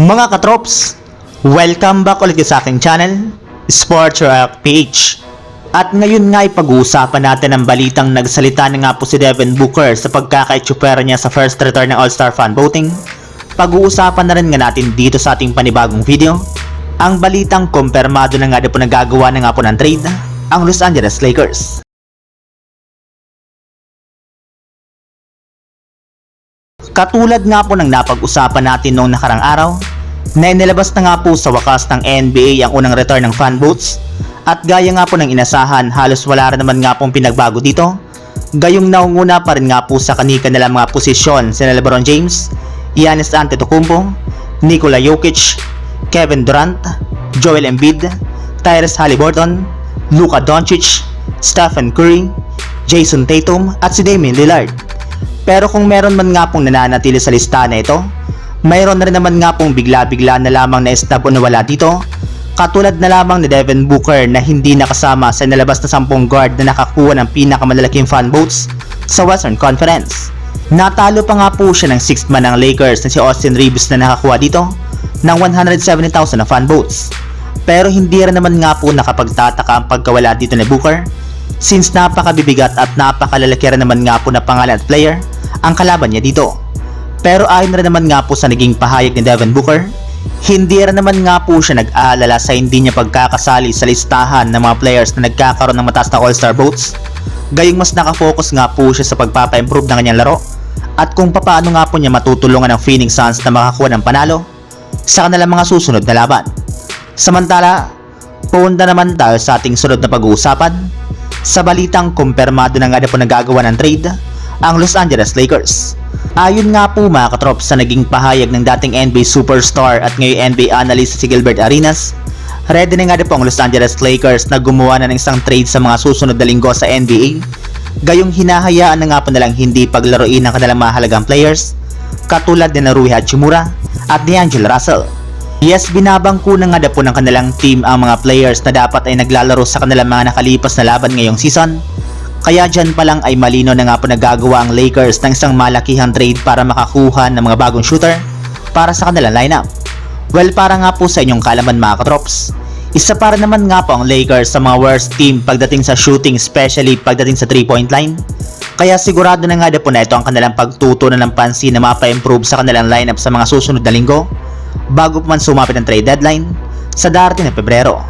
Mga katrops, welcome back ulit sa aking channel, Sports Rock PH. At ngayon nga ay pag-uusapan natin ang balitang nagsalita na nga po si Devin Booker sa pagkakaitsupera niya sa first return ng All-Star fan voting. Pag-uusapan na rin nga natin dito sa ating panibagong video, ang balitang kumpirmado na nga na po nagagawa na nga po ng trade, ang Los Angeles Lakers. Katulad nga po ng napag-usapan natin noong nakarang araw, na inilabas na nga po sa wakas ng NBA ang unang return ng fan votes at gaya nga po ng inasahan halos wala rin naman nga pong pinagbago dito. Gayong naunguna pa rin nga po sa kanika nila mga posisyon sina Lebron James, Giannis Antetokounmpo, Nikola Jokic, Kevin Durant, Joel Embiid, Tyrese Halliburton, Luka Doncic, Stephen Curry, Jason Tatum at si Damian Lillard. Pero kung meron man nga pong nananatili sa listahan na ito, mayroon na rin naman nga pong bigla-bigla na lamang na estab o nawala dito, katulad na lamang ni Devin Booker na hindi nakasama sa nalabas na 10 guard na nakakuha ng pinakamalalaking fan votes sa Western Conference. Natalo pa nga po siya ng 6th man ng Lakers na si Austin Reeves na nakakuha dito ng 170,000 na fan votes. Pero hindi rin naman nga po nakapagtataka ang pagkawala dito ni Booker since napakabibigat at napakalalaki rin naman nga po na pangalan at player ang kalaban niya dito. Pero ayon rin naman nga po sa naging pahayag ni Devin Booker, hindi rin naman nga po siya nag-aalala sa hindi niya pagkakasali sa listahan ng mga players na nagkakaroon ng mataas na All-Star votes. Gayong mas nakafocus nga po siya sa pagpapa-improve ng kanyang laro at kung papaano nga po niya matutulungan ng Phoenix Suns na makakuha ng panalo sa kanilang mga susunod na laban. Samantala, punta naman tayo sa ating sunod na pag-uusapan sa balitang kumpirmado na nga na po nagagawa ng trade ang Los Angeles Lakers. Ayon nga po mga katrops sa naging pahayag ng dating NBA superstar at ngayon NBA analyst si Gilbert Arenas, ready na nga na po ang Los Angeles Lakers na gumawa na ng isang trade sa mga susunod na linggo sa NBA. Gayong hinahayaan na nga po nilang hindi paglaruin ng kanilang mahalagang players katulad ni Rui Hachimura at ni Angel Russell. Yes, binabangko na nga po ng kanilang team ang mga players na dapat ay naglalaro sa kanilang mga nakalipas na laban ngayong season. Kaya dyan pa lang ay malino na nga po nagagawa ang Lakers ng isang malakihang trade para makakuha ng mga bagong shooter para sa kanilang lineup. Well, para nga po sa inyong kalaman mga katrops, isa para naman nga po ang Lakers sa mga worst team pagdating sa shooting especially pagdating sa 3-point line. Kaya sigurado na nga na po na ito ang kanilang pagtutunan ng pansin na mapa-improve sa kanilang lineup sa mga susunod na linggo bago pa man sumapit ang trade deadline sa darating na Pebrero.